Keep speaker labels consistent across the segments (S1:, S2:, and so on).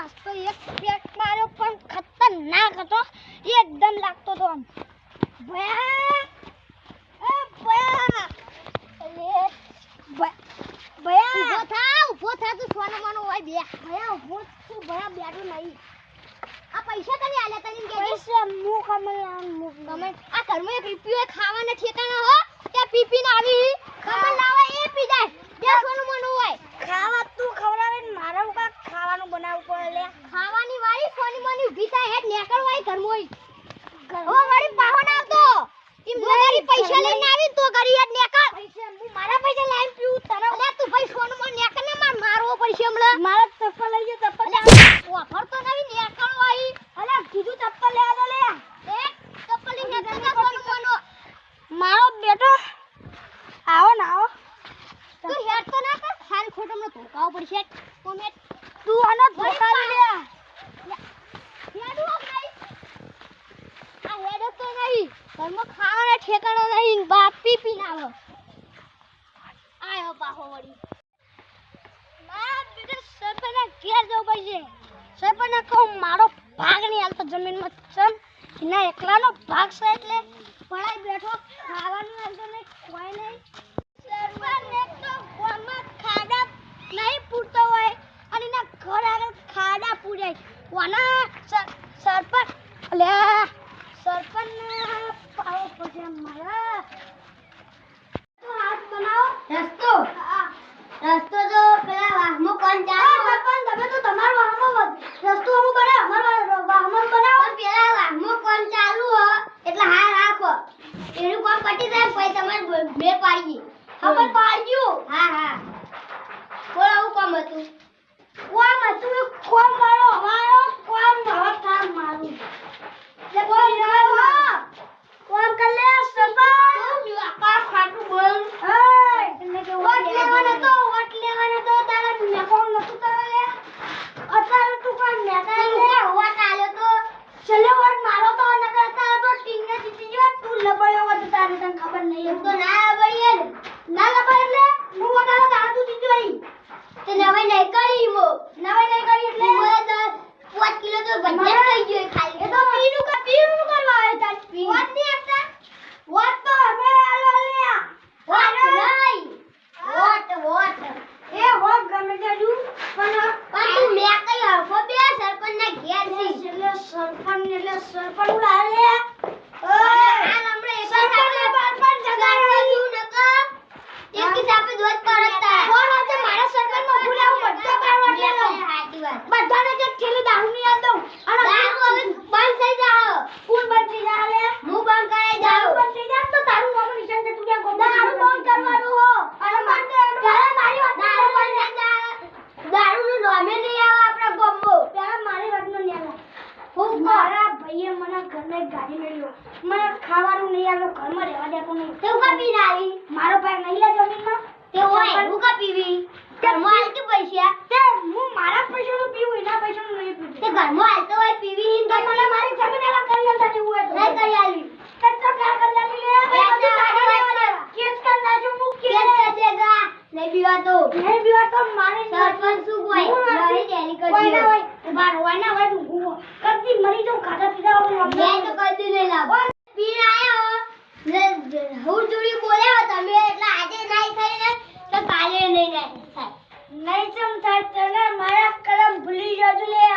S1: મસ્ત એક પેક માર્યો પણ ખતરનાક હતો. એકદમ લાગતો તો આમ. ભયા એ ભયા. ભયા ભયા. થા ઊભો થા તું સોનો માનો હોય બે. ભયા ઊભો તું ભયા બેઠું નહીં. આ પૈસા તને આલ્યા તને કે પૈસા મુ કમલ મુ કમલ આ ઘરમાં એક રૂપિયો ખાવાના ઠેકાણા હો તે પીપી ને આવી કમલ લાવે એ પી જાય. બે સોનું મનું હોય. ખાવા તું ખવડાવે મારા ઉકા ખાવાનું બનાવવું પડે લે? ખાવાની વાળી સોની મની ઊભી થાય હેડ નેકળ વાળી ઘર મોઈ ઓ વાળી પાહો ના આવતો. ઈ મારી પૈસા લઈને આવી તો કરી હેડ નેકળ. પૈસા હું મારા પૈસા લાઈન પીવું તને અલ્યા તું ભાઈ સોનું મન નેકળ ને માર મારવો પડશે હમણાં મારા ચપ્પલ લઈ જા ચપ્પલ ઓફર તો નવી નેકળ વાળી અલ્યા કીધું ચપ્પલ લે આ લે એ ચપ્પલ લઈને નેકળ જા સોનું મનો મારો બેટો આવો ને આવો તું હેડ તો ના કર ખાલ ખોટો મને ધોકાવો પડશે કોમે તું આનો ધોકાવી લે હેડ હો ભાઈ આ હેડ તો નહીં ઘરમાં ખાવાના ઠેકાણા નહીં બાપ પી પી ના આવો આયો પાહો વળી મારા બેટા સરપંચના ઘેર જવું પડશે સરપંચને કહું મારો ભાગ નહીં હાલતો જમીનમાં ચમ એના એકલાનો ભાગ છે એટલે પડાઈ બેઠો ખાવાનું હાલતો નહીં કોઈ નહીં સરપંચને તો ગામમાં ખાડા નહીં પૂરતો હોય અને એના ઘર આગળ પૂરાય કોના સર- સરપંચ અલ્યા સરપંચને પાવો પછી મારા. તો હાથ બનાવો. રસ્તો. રસ્તો તો પેલા વાહમાં કોણ જાય સરપંચ તમે તો તમારા વાહમાં રસ્તો અમુક કરે અમારા વાહમાં બનાવો. પેલા વાહમાં કોણ ચાલુ હો? એટલે હા રાખો. એનું કોણ પટી જાય પછી તમારે બે પાડી હા પણ પાડ્યું. હા હા. બોલ આવું કોમ હતું? કોમ હતું કોમ મારો અમારો કોમ હવે કામ મારું. એટલે કોમ મારો કોમ કર લે સરપંચ. આકા ખાટું બોલ વોટ લેવાનો તો વોટ લેવાનો તો તારા મેકોમ નતું તારા લે અત્યારે તું કોણ મેકા લે વોટ આલ્યો તો છેલ્લે વોટ મારો તો ન કરતા તો ટીમને જીતી ગયો તું લબડ્યો હોત તારે તને ખબર નહીં એમ તો ના લબડીએ ના લબડ એટલે હું વોટ આલો તારા તું જીતી ગઈ તે નવાઈ નહીં કરી મો નવાઈ નહીં કરી એટલે મને તો 5 કિલો તો ભજીયા થઈ ગયો ખાલી એ તો પીનું કા પીનું કરવા આવે તાર પી વોટ નહીં આપતા વોટ તો અમે આલો લે વોટ નહીં વોટ વોટ એ વોટ ગમે તેડું પણ પણ તું મે કઈ હરખો બે સરપંચ ના ઘેર છે એટલે સરપંચ એટલે સરપંચ ઉડા લે ઓય હાલ હમણે એક સરપંચ સરપંચ જગાડ્યું નકા એક હિસાબે દોત પડતા કોણ હતો મારા સરપંચમાં ભૂલાવું બધો કાઢવા દેલો સાચી વાત બધાને જે થેલી દારૂ ની આલ દઉં અને દારૂ હવે બંધ થઈ જાવ કોણ બંધ થઈ જા લે હું બંધ કરી જાઉં બંધ થઈ જા તો તારું નામ નિશાન છે તું ક્યાં ગોમ દારૂ બંધ કરવાનું હો અને બંધ પેલા મારી વાત દારૂ બંધ થઈ જા દારૂ નું નામે નહીં આવે આપણા ગોમો પેલા મારી વાત નો નહીં આવે હું મારા ભાઈએ મને ઘરને ગાડી મેળ્યો મને ખાવાનું નહીં આવ્યો ઘરમાં રહેવા દેતો નહીં તે ઉકા પી આવી મારો ભાઈ નહીં લે જમીનમાં તે હોય ઉકા પીવી ઘરમાં આલતી પૈસા તે હું મારા પૈસાનું પીવું એના પૈસાનું નહીં પીવું તે ઘરમાં આલતો હોય પીવી તો મને મારી જમીન એલા કરી લેતા જેવું હોય નહીં કરી આલી તે તો ક્યાં કરી લેતી લે બધું કાઢી લેવા કેસ કર નાજો હું કેસ કર દેગા નહીં પીવા તો નહીં પીવા મારે સરપંચ શું કોઈ મારી ડેરી કરી ના હોય. બાર હોય ના હોય તું ગુવો કદી મરી જાઉં ખાતા પીતા હોય મેં તો કદી નહીં લાગો પીને આયો ને હું જોડી બોલ્યા તમે એટલે આજે નહીં થઈ ને તો કાલે નહીં થાય નહીં ચમ થાય તને મારા કલમ ભૂલી જજો લે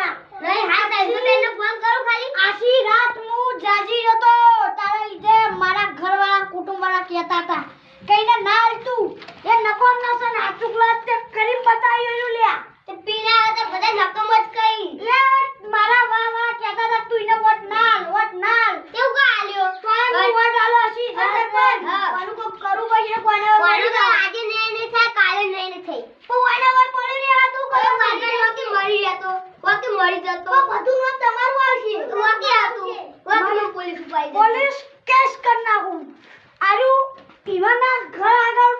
S1: નહીં હા થાય હું તને ફોન કરું ખાલી? આશી રાત હું જાજી હતો. તારા લીધે મારા ઘરવાળા કુટુંબવાળા કહેતા હતા. કઈને ના તું એ નકોમ નસન આચુકલા તે કરી બતાવ્યું લ્યા. તે પીના હતા તો બધા નકમ જ કઈ. લે મારા વા વા કહેતા હતા તું એને વોટ નાલ વોટ નાલ કેવું કા આલ્યો તો આ વોટ આલો હસી થશે પણ. કોનું કોક કરું પછી કોને કોનું તો આજે ને નહીં થાય કાલે નહીં ને થઈ તો વાના વોટ પડી રહ્યા તું કયો વાના વાકે મરી જતો વાકે મરી જતો બધું નો તમારું આવશે વાકે હતું વાકે પોલીસ ઉપાઈ પોલીસ કેસ કર નાખું આરુ પીવાના ઘર આગળ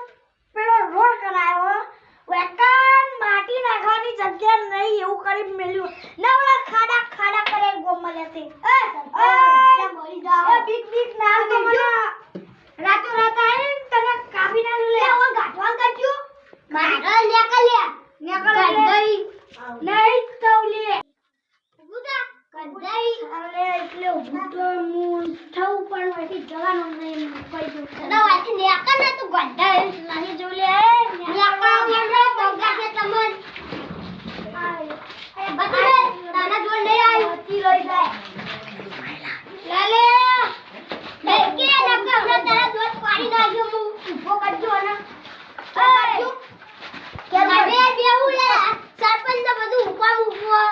S1: પેલો રોડ કરાયો વેકાન માટી નાખવાની જગ્યા નહીં એવું કરી મેલ્યું ના ઓલા ખાડા ખાડા કરે ગોમમાં લેતી એ એ મરી જાવ બીક બીક ના તો મને રાતો રાત આઈને તને કાપી ના લે ઓ ગાંઠવા કરજો મારા લે કા લે ને કા લે નહીં તો લે
S2: અરે એટલે ઊભું તો હું થવું પણ વળી જવાનું નહીં કોઈ દુઃખ ના વાંચી નેકા ને તું ગંધા લાની જો લે નેકા મને બોગા કે તમન અરે બતાવે તાના જોડ નહીં આવ્યું હતી લઈ જાય લાલે બે કે નકા હમણાં તારા જોડ પાડી નાખ્યો હું ઊભો કરજો અને એ કે મારે બેહું લે સરપંચ તો બધું ઉપામ ઊભો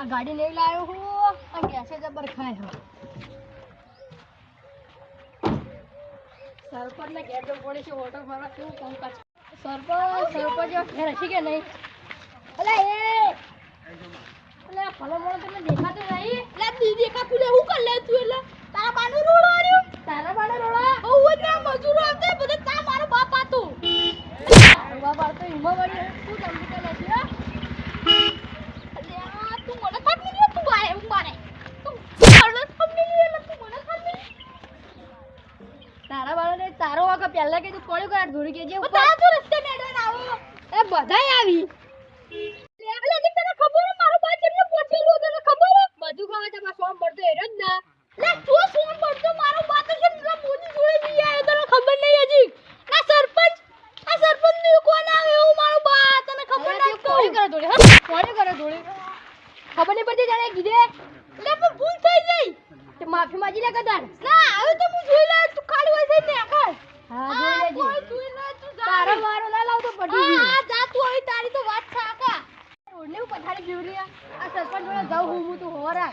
S3: આ ગાડી નહીં લાવ્યો હું આ ગેસે જબર ખાય હો સરપંચ ને ઘેર જવું પડે છે ઓટો મારવા કેવું કામકાજ સરપંચ સરપંચ ઘેર હશે કે નહીં? અલે એ! અલે ભલો તમને દેખાતો નહીં? એટલે દી દેખાતું લે હું કર લે તું એટલે. તારા બાનો રોડો આર્યો. તારા બાનો રોડો જ ના મજૂરો આવતે બધે તા મારો બાપ આતો બાપ આતો હિમા વાળી શું તમને કે નથી હા અલ્યા, તું મને થાપ મિલી તું બારે હું બારે તું મને થાપ મિલી એટલે તું મને થાપ મિલી તારા વાગે પહેલા કીધું કોળી કરાટ કે જે તારા તો રસ્તે મેડન આવો. એ બધાય આવી. લેવલે કે તને ખબર હે મારો બા કેટલો પોચેલો તને ખબર હે બધું ખાવા તમાર સોમ પડતો એરો જ ના. લે તું સોમ પડતો મારો બા તો પેલા મોદી જોડે જઈ આયો તને ખબર નહીં હજી? આ સરપંચ આ સરપંચ ને કોણ આવે એવું મારો બા તને ખબર ના કોળી કરે ધોરી હા. કોળી કરે ધોરી ખબર નહીં પડતી જાણે કીધે લે પણ ભૂલ થઈ ગઈ. તે માફી માંગી લે કદાર ના હવે તો હું જોઈ લે તું ખાલી હોય થઈ ને આખર હા જોઈ લેજે કોઈ જોઈ લે તું જા તારો વારો ના લાવતો પડી ગઈ હા જા તું હવે તારી તો વાત છે આખા રોડને હું પથારી ફેવરી આ સરપંચ જોડે જાઉં હું હું તું હોરા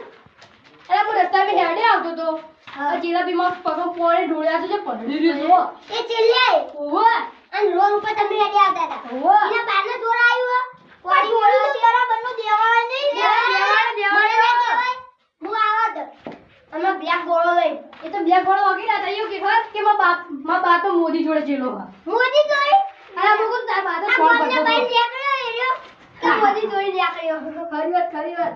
S3: સરપંચ ઓ સરપંચ આ પુરાભાઈ સરપંચ હમણાં પેલા રોડ હું કરે પેલા કેળા ભાઈએ તમારા રોડની હું પથારી ફેવરી નાખી રોડ ઉપર તમે હેડે આવતો તો આ ચેલા બી માં પગો પોણે ઢોળ્યા છે જે પડી રહ્યો છો ઓહો ઓહો અમે બ્લેક ગોળો લઈ. એ તો બ્લેક ગોળો વાગી રહ્યા હતા. એવું કે ખબર કે મા બાપ મા બા તો મોદી જોડે ચેલો હા અરે મુકુ તાર બા તો ફોન કરતો હતો. ખરી વાત ખરી વાત.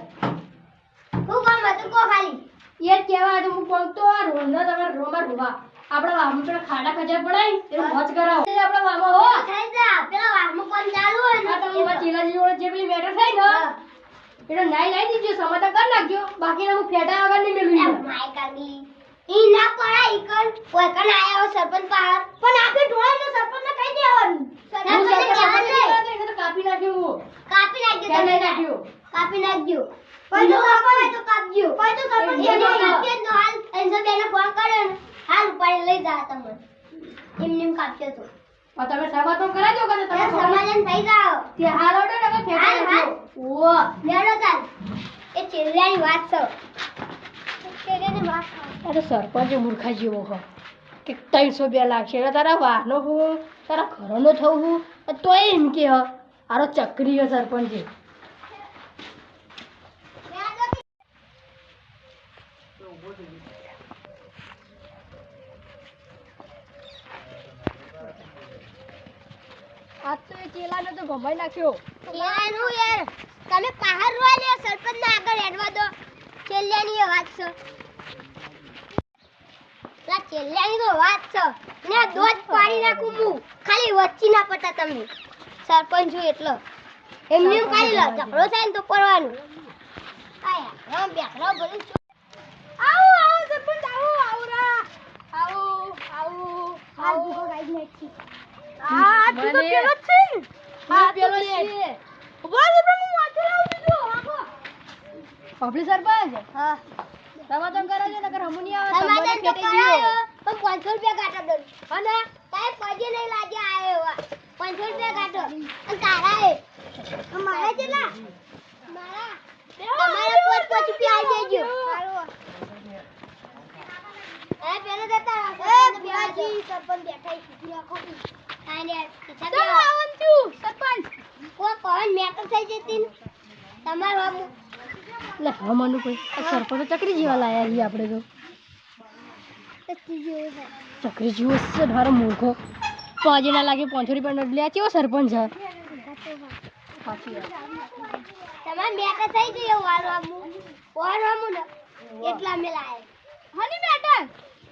S3: એ કેવા હતું હું કોણ? તો રોંધો તમાર રોમા રોવા. આપણા વામમાં પેલા ખાડા ખજા પડાય એનો મોજ કરાવો. એ આપણા વામો હો. આ તમારા ચીલાજી જોડે જે પેલી મેટર થઈ ને એટલે નાઈ નાઈ દીજો સમાતા કરી નાખજો. બાકી હું ફેટા વગર નહીં મેળવી
S2: સરપંચ પાર પણ આપણે ઢોળાઈને સરપંચને કહી દેવાનું. સરપંચને
S3: સરપંચ
S2: કહેવાનું નહીં.
S3: એને તો કાપી નાખ્યું હું.
S2: કાપી
S3: નાખ્યું
S2: તમે
S3: નાખ્યું.
S2: કાપી નાખ્યું પણ તો સરપંચ તો કાપજો. પણ તો સરપંચ
S3: એ
S2: એમને
S3: નહીં
S2: તો હાલ એનસો બેને ફોન કર્યો ને હાલ ઉપાડી લઈ જા તમે. એમને એમ કાપજો તો.
S3: તમે સમાધાન કરાવજો કે તમે
S2: સમાધાન થઈ જાઓ.
S3: તે હાલ ઓડો ને કે
S2: હાલ, હાલ.
S3: ઓ
S2: લેડો ચાલ. એ ચેલ્લાની વાત છે.
S3: તો સરપંચ મૂર્ખા જેવો હો કે ત્રણસો બે લાગશે એટલે તારા વાનો હું તારા ઘરનો થવું હું તોય એમ કે હ. આરો ચક્રી હો સરપંચ. આજ તો એ ચેલાને તો ગમાઈ નાખ્યો.
S2: યાર તમે બહાર રોવા લ્યો સરપંચને આગળ હેડવા દો. ચેલ્લાની એ વાત છે. લા ચેલ્લાની તો વાત છે. ને દોધ પાડી નાખું હું. ખાલી વચ્ચી ના પતા તમે સરપંચ છું એટલો. એમને એમ ખાલી લો ઝઘડો થાય ને તો પડવાનું આયા રામ બેઠો ભલે
S3: આવો આવો સરપંચ આવો આવો રા. આવો આવો
S2: હાલ ભૂખો ગાઈ નાખી.
S3: આ તું તો પેલો છે હા પેલો છે ઊભા સરપંચ હું માથે લાવું દીધું આખો પબ્લિક સરપંચ
S2: હા.
S3: સમાધાન કરે છે નકર હમુ નહીં આવે.
S2: સમાધાન તો કરાયો પણ પાંચસો રૂપિયા કાઢો દો.
S3: અને?
S2: તારે પગે નહીં લાગે આયો એવા. પાંચસો રૂપિયા કાઢો અને તારા એ. મારા કેટલા મારા. તમારા પોચ પોચ રૂપિયા આવી દેજો એ પેલો જતા રહો એ બિયાજી સરપંચ બેઠા છે રાખો આને
S4: ચાલો આવન તું સરપંચ.
S2: કો કોણ મેટર થઈ જતી ને. તમારો
S4: લે હમનું કોઈ સરપંચ ચકરી જેવા લાયા છીએ આપણે તો. ચકરી જેવો છે. ધારો મૂર્ખો. પાજે ના લાગે પાંચસો રૂપિયા નોટ લે કેવો સરપંચ છે?
S2: તમારે મેટર થઈ ગયો વારો આમું વારો આમું ને એટલા મેં લાયા.
S4: હની મેટર?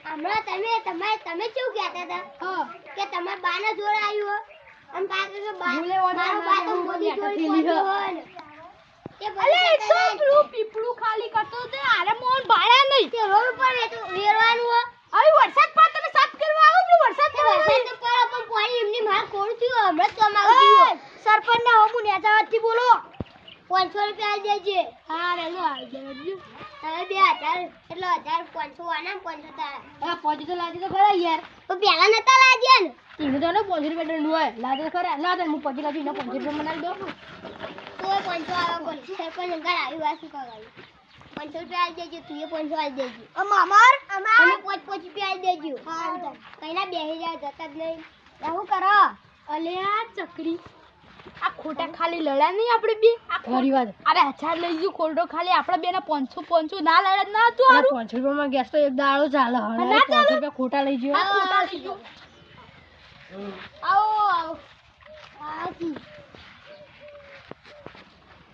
S2: હમણાં તમે તમારે તમે કેવું કહેતા હતા? કે તમારા બાના જોડે આવ્યું અને પાછું કે બા મારો બા તો મોદી જોડે
S4: અલે તો પીપળું ખાલી કરતો તો આરે મોન ભાડ્યા નહીં.
S2: તે રોડ વેરવાનું હોય.
S4: હવે વરસાદ પડે તમે સાફ કરવા આવો પેલું વરસાદ
S2: તે વરસાદ તો પણ પાણી એમની માર કોણ થયું હમણાં થયું સરપંચ ના હોમું નેતાવાથી બોલો. પાંચસો રૂપિયા દેજે.
S4: હા રે લો આવી
S2: હવે બે હજાર એટલે હજાર પાંચસો આના પાંચસો તારા.
S4: પહોંચી તો લાજી તો ખરા યાર.
S2: તો પેલા નતા લાગ્યા ને?
S4: એને તો પાંચસો રૂપિયા દંડ હોય. લાગે ખરા. તો હું પછી ને પાંચસો રૂપિયા મનાવી દો.
S2: તો પાંચસો આવે બોલ સરપંચ અંગાર આવી વાત શું કરવાની? પાંચસો રૂપિયા આલી દેજો તું પાંચસો આલી દેજો. અમાર? અમાર? પાંચ પાંચ રૂપિયા આલી દેજો. હા. કઈના બેસી જાય જતા જ નહીં. શું કરો?
S4: અલે આ ચકરી. આ ખોટા ખાલી લડ્યા નહીં આપણે બે? ખરી વાત. અરે હજાર લઈ ગયું ખોટો ખાલી. આપણે બે ના પાંચસો પાંચસો ના લડ્યા જ ના હતું હારું પાંચસો રૂપિયામાં ગેસ તો એક દાડો ચાલે. હવે પાંચસો રૂપિયા ખોટા લઈ ગયો.
S2: આવો,
S4: ખોટા
S2: આવો.
S4: લઈ ગયો.
S2: આવો આવો.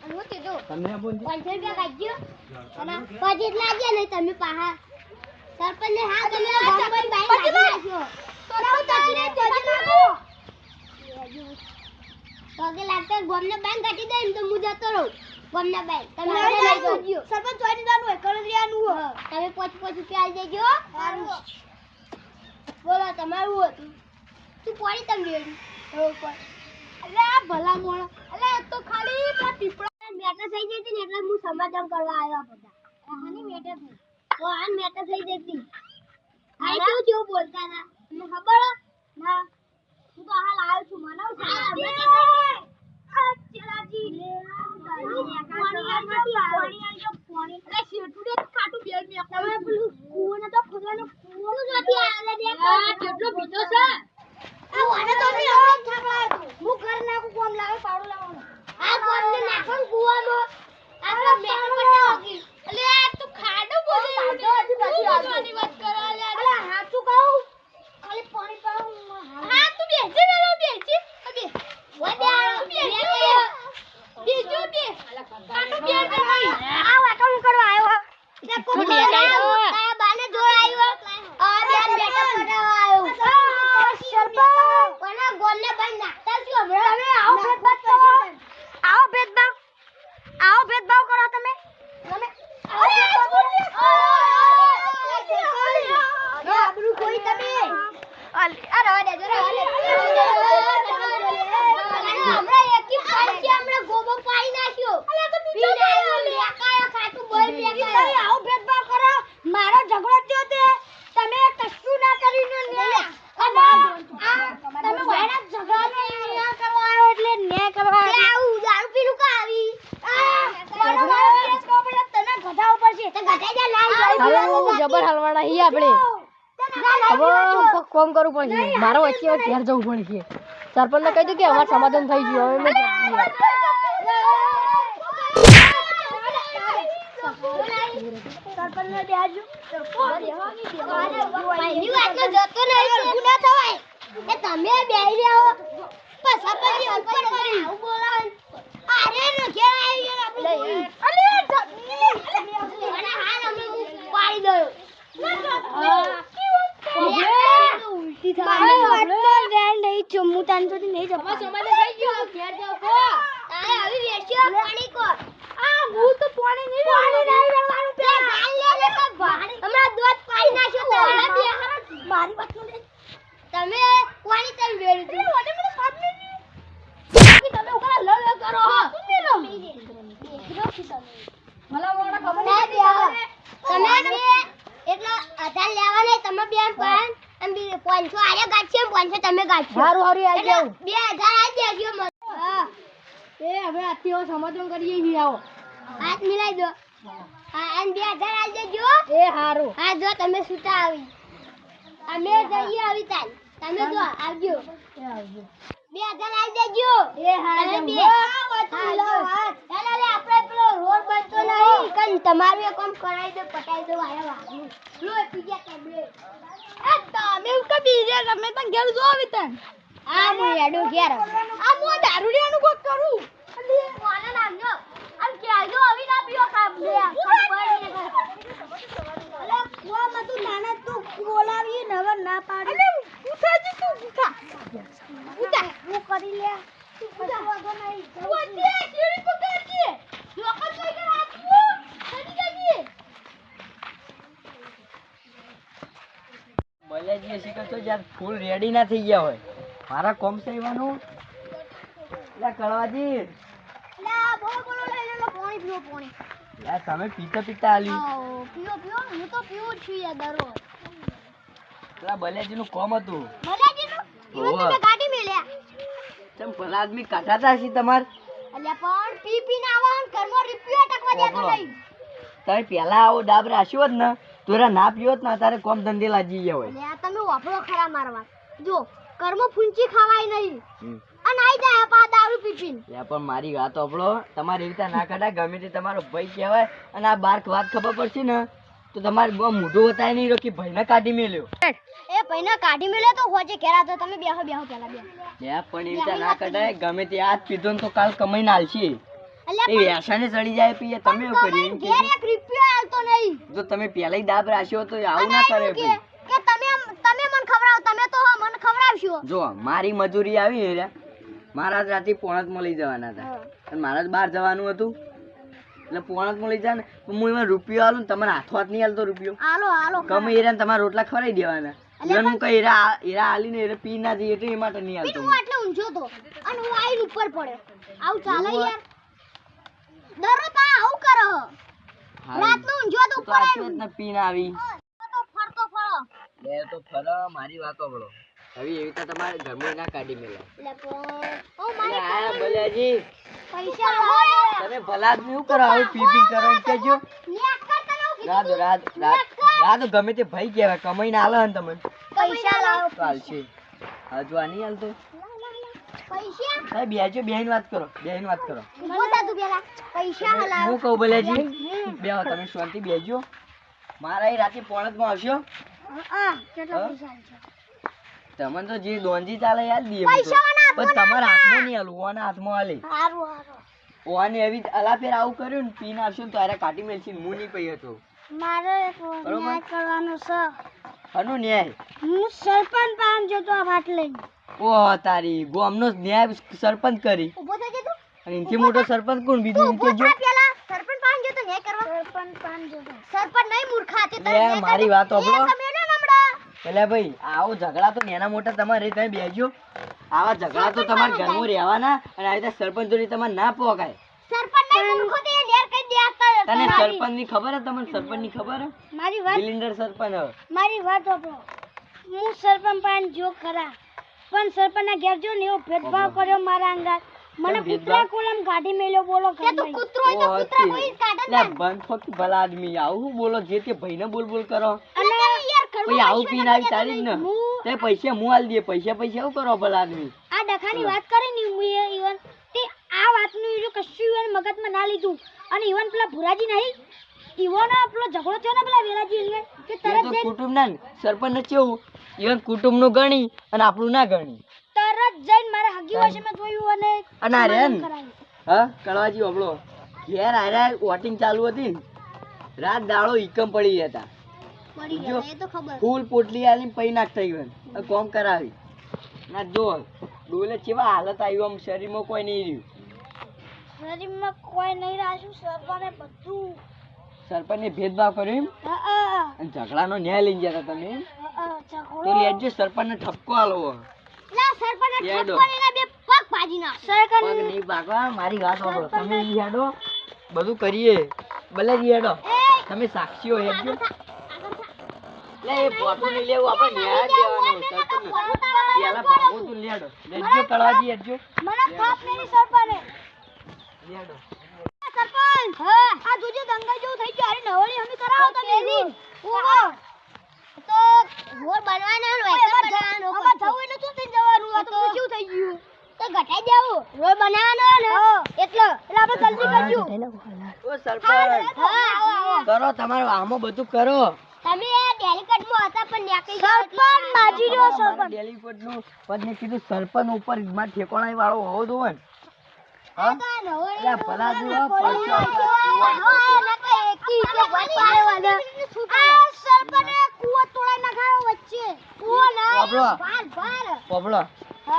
S2: કીધું પાંચસો રૂપિયા કાઢજો અને પછી લાગ્યા નહીં તમે પાહા સરપંચ ને હા તમે તો ગામ પર બાઈ
S4: પછી
S2: કાઢી
S4: લાગ.
S2: નાખ્યો. પગે લાગતા ગોમને બાઈ કાઢી દે ને તો હું જતો રહું. ગોમને બાઈ તમે
S4: લઈ
S2: લઈ જજો. સરપંચ ચોરી જવાનું હોય કળદરિયાનું હોય. તમે પોચ પોચ રૂપિયા આલી દેજો બોલો તમારું હતું તું. પોણી તમે રેડી
S4: ભલા મોણ. અલે આ તો ખાલી પીપળા
S2: મેટર થઈ જતી ને એટલે હું સમાધાન કરવા આવ્યો બધા. હાની મેટર થઈ. ઓ આન મેટર થઈ જતી આ કેવું કેવું બોલતા હતા? મને ખબર ના હું. તો હાલ આવ્યો છું મનાવ છું આ ચલાજી
S4: અલે શેઠુડે તો ખાટું બેડ મે
S2: તમે પેલું કૂવો તો ખોદવાનો કૂવો નથી આવે
S4: આ કેટલો બીજો છે
S2: આ વાને તો બી હવે જ થાકલાયો તું. હું ઘર નાખું કોમ લાવે પાડો લાવવાનો આ કોમ ને નાખો ને કૂવામાં આ તો મેટર પર નાખી
S4: અલે આ તું ખાડો બોલે
S2: આ
S4: એવું
S2: ખાડો
S4: નહીં.
S2: હજી
S4: તું
S2: પાછી
S4: બોલવાની વાત કરે અલે
S2: અલા હાચું કહું ખાલી પાણી પાઉં
S4: હા તું બેસી વેલો બેસી આ બે
S2: ઓય બે આ
S4: બે
S2: બે
S4: જો બેજો બે ખાટું બેડ મે ભાઈ
S2: આ વાતો હું કરવા આવ્યો એટલે કોક
S4: તું બેઠા
S2: આવ્યો.
S4: આવ્યો.
S2: તારા બાને જોડ આવ્યો આ બેન બેટા પડાવવા આવ્યો સરપંચ કોના ગોમને ભાઈ નાખતા છો હમણાં તમે આવો ભેદભાવ કરો આવો ભેદભાવ આવો ભેદભાવ કરો તમે તમે આવો ભેદભાવ કરો આબરૂ કોઈ તમે અરે અરે હમણાં એકી પાડી છે હમણાં ગોબો પાડી નાખ્યો પીને આવ્યો લેકાયો ખાટું બોલ લેકાયો આવો ભેદભાવ કરો મારો ઝઘડો થયો તે તમે કશું ના કર્યું ને ને અને આ તમે વાયડા ઝઘડાનો ના કરવા આવ્યો એટલે ને કરવા તે આવું દારૂ પીલું કા આવી મારો મારો કેસ કહો પડે તને ગધા ઉપર છે તે ગધા જા લાઈ
S4: હવે હું જબર હલવાના હી આપણે હવે કોમ કરવું પડશે મારો વચ્ચે ઘેર જવું પડશે સરપંચને કહી દઉં કે અમારું સમાધાન થઈ ગયું હવે મેં.
S2: સરપંચને થાય પહેલી વાત તો જતો નહીં તો હું તાન તો નહીં તમે અમાર રહ્યા હો. પણ સરપંચની ઉપર કરી. આવું બોલાવે. અરે ને ઘેર આવી ગયા આપણે જોઈ. અને હાલ અમે હું પાડી દયો. ઉલટી
S4: અમારું સમાધાન થઈ ગયો ઘેર જાવ કો.
S2: તારે આવી વેચ્યો પાણી કો
S4: આ હું તો પાણી નહીં
S2: પાણી નહીં વેણવાનું પે ગાલ લે લે કો પાણી હમણાં દોત પાઈ નાખ્યો તો હવે બે હારા મારી વાતનું તમે પાણી તમે વેળ્યું
S4: મને મને સાથ નહીં
S2: તમે ઉકા લડ લડ કરો. હો
S4: ભલા મોણા ખબર નહીં
S2: તમે એટલા આધાર લેવા નહીં તમે બેન પણ. એમ બી પાંચસો આરે ગાંઠશે પાંચસો તમે ગાંઠશો
S4: હારું હારું આવી
S2: બે હજાર આવી દેજો મને. હા.
S3: એ હવે આથી હવે સમાધાન કરીએ છીએ આવો.
S1: હાથ મિલાઈ દો. હા અને બે હજાર આલી દેજો
S3: એ હારું.
S1: હા જો તમે સુતા આવી. અમે જઈએ આવી તાલ તમે જો આવજો.
S3: એ આવજો.
S1: બે હજાર આવી દેજો
S3: એ હા
S1: બે. આપણે પેલો રોડ બનતો નહીં. તમારું એ કામ કરાવી દો પટાઈ દો આયા વાગનું લો પીજા ટેબ્લેટ
S3: તમે ઉકા બીજે તમે તને ઘેર જો આવી તન.
S1: આ હું હેડો ઘેર.
S3: આ મો દારૂડિયાનું કોક કરું.
S1: કોને નામજો આમ કેજો આવી ના પીઓ કામ. લે અલે કુવા માં તું નાના તું બોલાવી ને હવે ના પાડી
S3: અલે ઉઠાજી તું ઉઠા
S1: ઉતા હું કરી લે ઉતા વાગો નહીં
S3: ઉઠી કેડી પકડજી લોકો કઈ કર આપું સડી જાજી
S5: બોલ્યા શીખર તો જ્યારે ફૂલ રેડી ના થઈ ગયા હોય. મારા કોમ સેવાનું એટલે કળવાજી. તમે પીતા પીતા આલી.
S1: પીઓ પીવો હું તો પીવું છું યાર દરરોજ.
S5: પેલા નું કોમ હતું.
S1: ઈવન
S5: ઓવા.
S1: તમે ગાડી મેલ્યા
S5: તમ ભલા આદમી કાઢાતા હશી તમાર?
S1: અલ્યા પણ પી પી ના આવો ને ઘરમાં રીપિયો ટકવા દેતો
S5: ઓગળો.
S1: નહીં.
S5: તમે પહેલા આવો ડાબ રાખ્યો જ ને તોરા ના પીવો જ ને તારે કોમ ધંધે લાગી ગયા હોય.
S1: તમે વાપરો ખરા મારવા જો કર્મ ફૂંચી ખવાય નહીં. અને આઈ જાય પા દારૂ
S5: પીપીન. પણ મારી વાત આપણો તમારે એવી રીતે ના કાઢાય ગમે તે તમારો ભાઈ કહેવાય. અને આ બાર વાત ખબર પડશે ને તો તમારે બહુ મોઢું બતાય નહીં રોકી ભાઈને કાઢી મેલ્યો.
S1: એ ભાઈને કાઢી મેલ્યો તો હોજે ઘેરા તો તમે બેહો બેહો પેલા બે
S5: યા પણ એવી રીતે ના કઢાય ગમે તે આજ પીધો ને તો કાલ કમાઈને આલશે. એ ચડી જાય પીએ તમે એવું કર્યું
S1: ઘેર એક રૂપિયો આલતો નહીં.
S5: જો તમે પહેલા દાબ રાખ્યો તો આવું ના કરે ભાઈ.
S1: કે તમે તમે મને ખવડાવો તમે તો મને ખવડાવશો.
S5: જો મારી મજૂરી આવી ને મારા રાતે પોણતમાં લઈ જવાના હતા. અને મારા જ બહાર જવાનું હતું. એટલે પોણતમાં લઈ જાય ને હું એમાં રૂપિયો આલું ને તમારા હાથો હાથ નહીં આલતો રૂપિયો.
S1: આલો આલો
S5: ગમે એરા તમારા રોટલા ખવડાવી દેવાના. એટલે હું કઈ એરા એરા આલીને એરા પી ના જઈએ એટલે એ માટે નહીં આલતો
S1: હું એટલે ઊંચો તો. અને હું આઈ ઉપર પડ્યો આવું ચાલે યાર. દરરોજ આવું કરો. રાતનું ઊંઝો તો ઉપર
S5: આવી. લે તો ફરો મારી વાતો બોલો હવે એવી તો તમારે ગમે ના કાઢી મેલા
S1: લાવો
S5: તમે ભલા જ નહીં કરો આવું પી પી કરો?
S1: હું
S5: રાત રાત રાત રાત ગમે તે ભાઈ કહેવાય. કમાઈને આલે ને તમે.
S1: પૈસા લાવો
S5: તો હાલશે હજુ આ નહીં હાલતો.
S1: પૈસા?
S5: બેજો બેહીને વાત કરો. બેહીને વાત કરો.
S1: પૈસા
S5: હું કહું બલિયાજી બે તમે શાંતિ બેજો. મારા એ રાતે પોણતમાં આવશો.
S1: હા કેટલા
S5: હા?
S1: પૈસા છે
S5: તમને તો જે દોંજી ચાલે યાદ દઈએ પણ તમારા હાથમાં નહીં આલું ઓના હાથમાં આલે
S1: હારું હારું.
S5: ઓને એવી અલા ફેર આવું કર્યું ને પીને આવશો ને તો આરે કાઢી મેલશે હું નહીં પઈ હતો
S1: મારો એક ન્યાય કરવાનો છે.
S5: અનુ ન્યાય.
S1: હું સરપંચ પામ જતો આ વાત લઈને.
S5: ઓ તારી ગોમનો ન્યાય સરપંચ કરી.
S1: ઊભો થઈ જતો
S5: અને ઇનથી મોટો સરપંચ કોણ? બીજું
S1: ઇનકે પેલા. સરપંચ પામ જતો ન્યાય કરવા. સરપંચ પામ જતો. સરપંચ નહીં મૂર્ખા તે
S5: મારી વાત સાંભળો. એટલે ભાઈ આવો ઝઘડા તો નેના મોટા તમારે તમે બેજો. આવા ઝઘડા તો તમારે ઘરમાં રહેવાના અને આવી રીતે સરપંચ જોડે તમારે ના પોકાય.
S1: સરપંચ નહીં મૂર્ખો તે લેર કઈ દે આપતા
S5: તને સરપંચની ખબર હે તમને સરપંચની ખબર હે
S1: મારી વાત
S5: દિલિંદર સરપંચ હવે.
S1: મારી વાત સાંભળો. હું સરપંચ પાન જો ખરા. પણ સરપંચ ના ઘેર જો ને એવો ભેદભાવ કર્યો મારા અંગાર મને કૂતરા કોલમ કાઢી મેલ્યો બોલો કે તું કૂતરો હોય તો કૂતરા કોઈ કાઢે
S5: ના. બંધ ફક્ત ભલા આદમી. આવું બોલો? જે તે ભાઈને બોલ બોલ કરો.
S1: અને
S5: પછી આવું પીને આવી તારી જ ને. તે પૈસા હું આલી દે પૈસા પૈસા શું કરો ભલા આદમી?
S1: આ ડખાની વાત કરી ને હું એ ઈવન. તે આ વાતનું ઈજો કશું ઈવન મગજમાં ના લીધું. અને ઈવન પેલા ભુરાજી નહીં ઈવન પેલો ઝઘડો થયો ને પેલા વેલાજી ઈવન કે તરત
S5: તો કુટુંબ ના સરપંચ કુટુંબ ગણી અને આપણું ના ગણી.
S1: તરત જઈને મારા હગી વાશે મેં જોયું અને
S5: અને આ રહ્યા ને?
S1: કરાયું.
S5: હા કળવાજી ઓબળો ઘેર આર્યા વોટિંગ ચાલુ હતી. રાત દાડો ઇકમ પડી ગયા હતા. જો.
S1: ગયા એ તો ખબર.
S5: ફૂલ પોટલી આલી પૈ નાખ થઈ ગયો કોમ કરાવી. ના જો ડોલે કેવા હાલત આવી આમ શરીરમાં કોઈ નહીં રહ્યું.
S1: શરીરમાં કોઈ નહીં રાખ્યું સરપંચે બધું?
S5: સરપંચ ને ભેદભાવ કર્યો એમ? અને ઝઘડાનો ન્યાય લઈ ગયા હતા તમે તો લેજો સરપંચ ને ઠપકો આલો
S1: લા સરપંચે ઠપકો લઈને બે પગ ભાજી નાખ. સરપંચ
S5: નહીં ભાગવા મારી વાત સાંભળો. તમે ઈ બધું કરીએ. ભલે ઈ તમે સાક્ષીઓ હેડજો
S1: આગળ થા, આગળ થા.
S5: લે એ ફોટો નહીં લેવું આપણે ન્યાય દેવાનો સરપંચ પેલા ભાગો તું લેડો. લેજો કળવાજી હેડજો
S1: મને થાપ મેલી સરપંચે.
S5: લેડો.
S1: સરપંચ હા. આ જોજો દંગલ જેવું થઈ ગયું. અરે નવળી અમે કરાવો તમે ઓહો તો રોડ બનવાનો હોય તો બનાવવાનો અમાર જવું એટલે શું થઈને જવાનું આ તો શું થઈ ગયું. તો ઘટાઈ દેવું. રોડ બનાવવાનો ને એટલે એટલે આપણે જલ્દી કરજો.
S5: ઓ સરપંચ.
S1: હા આવો આવો
S5: કરો તમારું આમો બધું કરો.
S1: તમે ડેલિકેટમાં હતા પણ ન્યાકી સરપંચ બાજી રહ્યો સરપંચ.
S5: ડેલીફોર્ડનું પદને કીધું સરપંચ ઉપર માર ઠેકોણા વાળો હોવો જોવે ને. હા? ભલા જુઓ, પરસો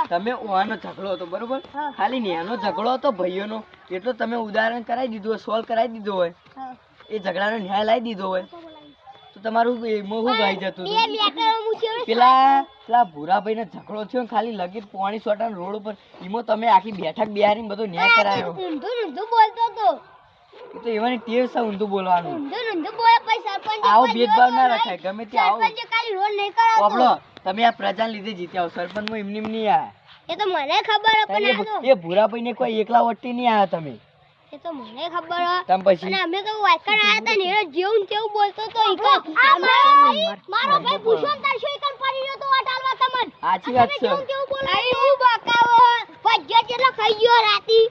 S5: તમે ઓવાનો ઝઘડો હતો બરોબર? ખાલી નેનો ઝઘડો હતો ભાઈઓનો. એટલો તમે ઉદાહરણ કરાવી દીધું હોય સોલ્વ કરાવી દીધો હોય. એ ઝઘડાનો ન્યાય લાવી દીધો હોય. તો તમારું એમાં શું ગાઈ જતું હતું? પેલા પેલા ભૂરાભાઈ નો ઝઘડો થયો ખાલી લગી પોણી સોટા રોડ ઉપર. એમાં તમે આખી બેઠક બિહારી બધો ન્યાય કરાયો.
S1: બોલતો તો
S5: તો એવાની ટેવ છે ઊંધું બોલવાનું. આવો ભેદભાવ ના રખાય ગમે તે આવો. પોપડો તમે આ પ્રજાને લીધે જીત્યા હો. સરપંચમાં એમની એમ નહીં આયા.
S1: એ તો મને ખબર આ
S5: એ ભૂરાભાઈ ને કોઈ એકલા વટી નહીં આવ્યા તમે.
S1: એ તો મને ખબર હે
S5: પછી?
S1: અને અમે તો વાયકણ આયા તા ને જેવું તેવું બોલતો તો. ઈકો મારો ભાઈ પૂછો તાર શું ઈકન પડી રહ્યો તો આ તમન.
S5: સાચી વાત છે.
S1: જેવું તેવું બોલો આઈ હું. બકાવો ભજ્યો જેટલો ખાઈ ગયો રાતી.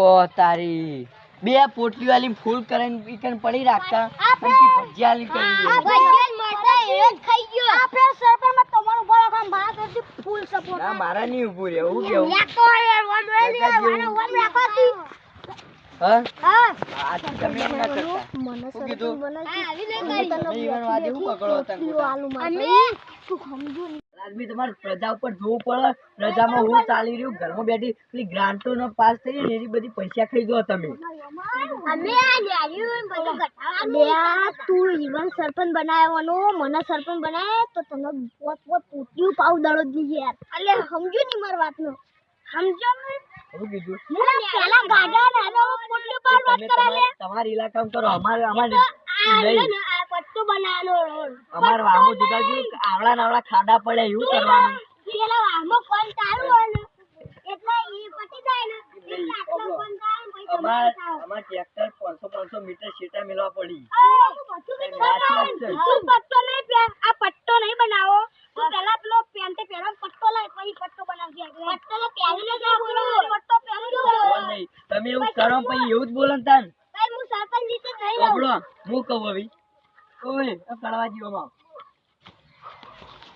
S5: ઓ તારી. બે પોટલી વાલી ફૂલ કરીને ઈકન પડી રાખતા. ભજીયા કરી
S1: આ ભજ્યો મળતા એ ખાઈ ગયો. આપણે સરપંચમાં તમારું બોલો કામ મારા તરફથી ફૂલ સપોર્ટ
S5: ના મારા નહીં ઊભું કેવું?
S1: યાર વન. વાનો વન રાખવાથી.
S5: હા? તમે ના કરતા. શું કીધું? તમારે પ્રજા ઉપર જોવું પડે. પ્રજામાં હું ચાલી રહ્યું ઘરમાં બેઠી. પેલી ગ્રાન્ટો નો પાસ થઈ ને એની બધી પૈસા ખાઈ ગયો તમે.
S1: તું ઈવન સરપંચ બનાવવાનો મને સરપંચ બનાવે તો તને પોત પોત પૂટ્યું પાવ દડો જ નહીં યાર. અલે સમજો ની માર વાતનો? સમજો
S5: શું કીધું?
S1: પેલા ગાડા ને હવે પૂટ્યું પાવ વાત
S5: તમે તમારા- તમારા ઇલાકામાં કરો. અમારે અમારે નહીં.
S1: પટ્ટો બનાવવાનો રોડ.
S5: અમારે વામો જુદા જુદા આવડા નાવડા ખાડા પડે એવું કરવાનું.
S1: પેલા આમો કોણ તારું હોય એટલે ઈ પટી જાય ને.
S5: નહીં,
S1: એટલે આટલો
S5: ઓગળો.
S1: કોણ તારું પછી તમે
S5: અમાર અમાર ટ્રેક્ટર પાંચસો પાંચસો મીટર સીટા મેળવા પડી.
S1: પટ્ટો નહીં આ પટ્ટો નહીં બનાવો તું પેલા પેલો પેન્ટે પહેરો ને પટ્ટો લાય પછી પટ્ટો બનાવજે પટ્ટો તો પહેરીને જ બોલો પટ્ટો પહેરી
S5: બોલ નહીં. તમે કરો પછી એવું જ બોલો ને તાન.
S1: ભાઈ હું સરપંચ રીતે થઈ લઉં
S5: ઓગળો હું કહું હવે. ઓય આ કડવા જીવામાં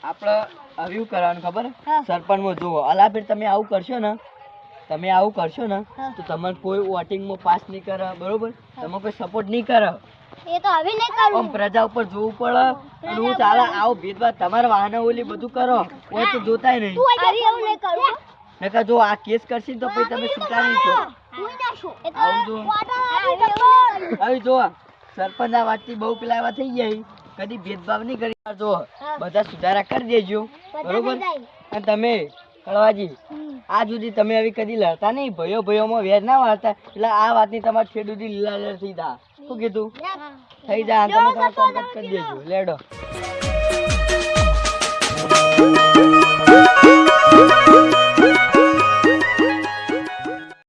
S5: આપણે હવે કરવાનું ખબર?
S1: હા.
S5: સરપંચમાં જુઓ. અલા ફેર તમે આવું કરશો ને તમે આવું કરશો ને તો તમને કોઈ વોટિંગમાં પાસ નહીં કરે બરોબર? તમે કોઈ સપોર્ટ નહીં કરે
S1: એ તો હવે નહીં
S5: આમ પ્રજા ઉપર જોવું પડે. અને હું ચાલે આવો ભેદભાવ તમારા વાહનો ઓલી બધું કરો. કોઈ તો જોતાય નહીં. નકર જો આ કેસ કરશે તો પછી તમે છૂટા નહીં છો આવું જો. સરપંચ આ વાતથી બહુ પેલા એવા થઈ ગયા કદી ભેદભાવ નહીં કરી. જો બધા સુધારા કરી દેજો. બરોબર? અને તમે કળવાજી આ સુધી તમે હવે કદી લડતા નહીં. ભયો ભયોમાં વેર ના વાળતા. એટલે આ વાતની તમારે છેડ સુધી લીલા થઈ જા. શું કીધું? થઈ જા તમે તમારું કરી દેજો. લેડો.